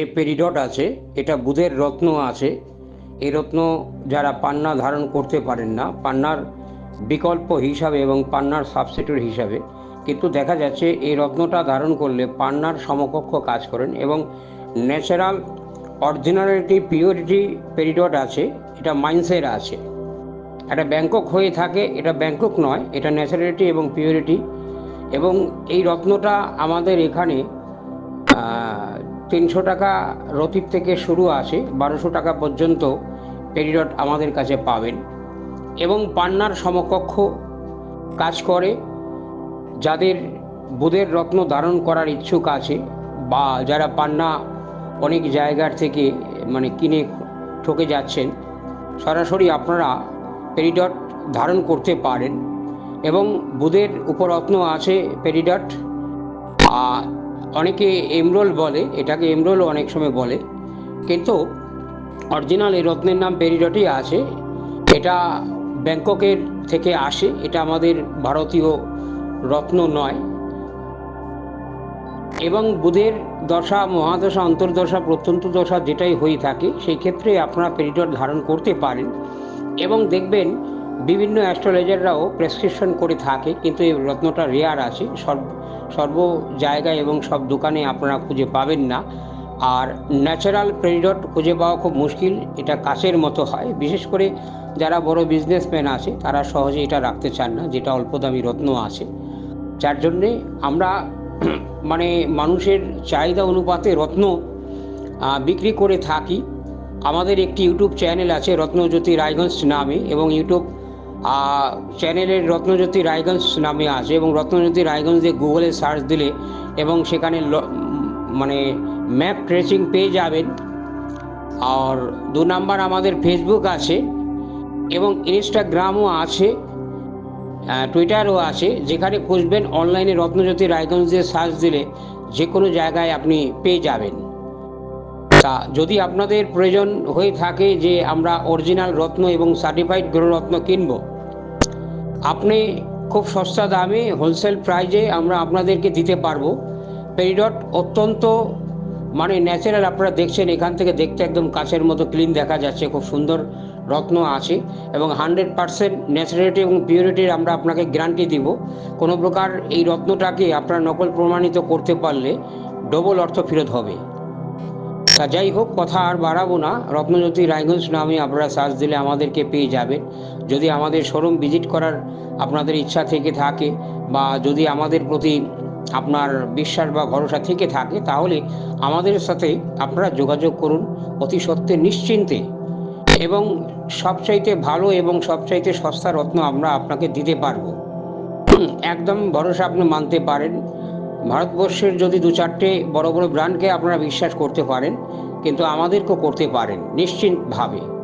এ peridot আছে, এটা বুধের রত্ন আছে। এই রত্ন যারা পান্না ধারণ করতে পারেন না, পান্নার বিকল্প হিসাবে এবং পান্নার সাবস্টিটিউট হিসাবে, কিন্তু দেখা যাচ্ছে এই রত্নটা ধারণ করলে পান্নার সমকক্ষ কাজ করেন এবং ন্যাচারাল অরিজিনালিটি পিওরিটি পেরিডট আছে, এটা মাইন্সের আছে। এটা ব্যাংকক হয়ে থাকে, এটা ব্যাংকক নয়, এটা ন্যাচারালিটি এবং পিওরিটি এবং এই রত্নটা আমাদের এখানে তিনশো টাকা রতির থেকে শুরু আছে বারোশো টাকা পর্যন্ত পেরিডট আমাদের কাছে পাবেন। এবং পান্নার সমকক্ষ কাজ করে, যাদের বুধের রত্ন ধারণ করার ইচ্ছুক আছে, বা যারা পান্না অনেক জায়গার থেকে মানে কিনে ঠকে যাচ্ছেন, সরাসরি আপনারা পেরিডট ধারণ করতে পারেন। এবং বুধের উপরত্ন আছে পেরিডট অনেকে এমরোল বলে, এটাকে এমরোল অনেক সময় বলে। কিন্তু অরিজিনাল এই রত্নের নাম পেরিডটই আছে। এটা ব্যাংককের থেকে আসে, এটা আমাদের ভারতীয় রত্ন নয়। এবং বুধের দশা, মহাদশা, অন্তর্দশা, প্রত্যন্ত দশা যেটাই হয়ে থাকে, সেই ক্ষেত্রে আপনারা পেরিডট ধারণ করতে পারেন। এবং দেখবেন বিভিন্ন অ্যাস্ট্রোলজাররাও প্রেসক্রিপশন করে থাকে, কিন্তু এই রত্নটা রেয়ার আছে সর্ব সর্ব জায়গায় এবং সব দোকানে আপনারা খুঁজে পাবেন না। আর ন্যাচারাল পেরিডট খুঁজে পাওয়া খুব মুশকিল, এটা কাছের মতো হয়। বিশেষ করে যারা বড় বিজনেসম্যান আছে, তারা সহজে এটা রাখতে চান না, যেটা অল্প দামি রত্ন আছে। যার জন্যে আমরা মানে মানুষের চাহিদা অনুপাতে রত্ন বিক্রি করে থাকি। আমাদের একটি ইউটিউব চ্যানেল আছে রত্নজ্যোতি রায়গঞ্জ নামে এবং ইউটিউব চ্যানেলের রত্নজ্যোতি রায়গঞ্জ নামে আছে এবং রত্নজ্যোতি রায়গঞ্জ দিয়ে গুগলে সার্চ দিলে এবং সেখানে মানে ম্যাপ ট্রেসিং পেয়ে যাবেন। আর দু নাম্বার আমাদের ফেসবুক আছে এবং ইনস্টাগ্রামও আছে টুইটারও আছে। যেখানে খুঁজবেন অনলাইনে রত্নজ্যোতি রায়গঞ্জ দিয়ে সার্চ দিলে যে কোনো জায়গায় আপনি পেয়ে যাবেন। তা যদি আপনাদের প্রয়োজন হয়ে থাকে যে আমরা অরিজিনাল রত্ন এবং সার্টিফাইড গ্রহরত্ন কিনব আপনি খুব সস্তা দামে হোলসেল প্রাইজে আমরা আপনাদেরকে দিতে পারব। পেরিডট অত্যন্ত মানে ন্যাচারাল আপনারা দেখছেন, এখান থেকে দেখতে একদম কাছের মতো ক্লিন দেখা যাচ্ছে, খুব সুন্দর রত্ন আছে এবং হান্ড্রেড পারসেন্ট ন্যাচারালিটি এবং পিউরিটির আমরা আপনাকে গ্যারান্টি দিব। কোনো প্রকার এই রত্নটাকে আপনারা নকল প্রমাণিত করতে পারলে ডবল অর্থ ফেরত হবে। তা যাই হোক, কথা আর বাড়াবো না। রত্নজ্যোতি রায়গঞ্জ নামে আপনারা সার্চ দিলে আমাদেরকে পেয়ে যাবেন যদি আমাদের শোরুম ভিজিট করার আপনাদের ইচ্ছা থেকে থাকে বা যদি আমাদের প্রতি আপনার বিশ্বাস বা ভরসা থেকে থাকে, তাহলে আমাদের সাথে আপনারা যোগাযোগ করুন অতি সত্ত্বে নিশ্চিন্তে। এবং সবচাইতে ভালো এবং সবচাইতে সস্তা রত্ন আমরা আপনাকে দিতে পারব। একদম ভরসা আপনি মানতে পারেন। ভারতবর্ষের যদি দু চারটে বড় বড় ব্র্যান্ডকে আপনারা বিশ্বাস করতে পারেন, কিন্তু আমাদেরকেও করতে পারেন, নিশ্চিতভাবে।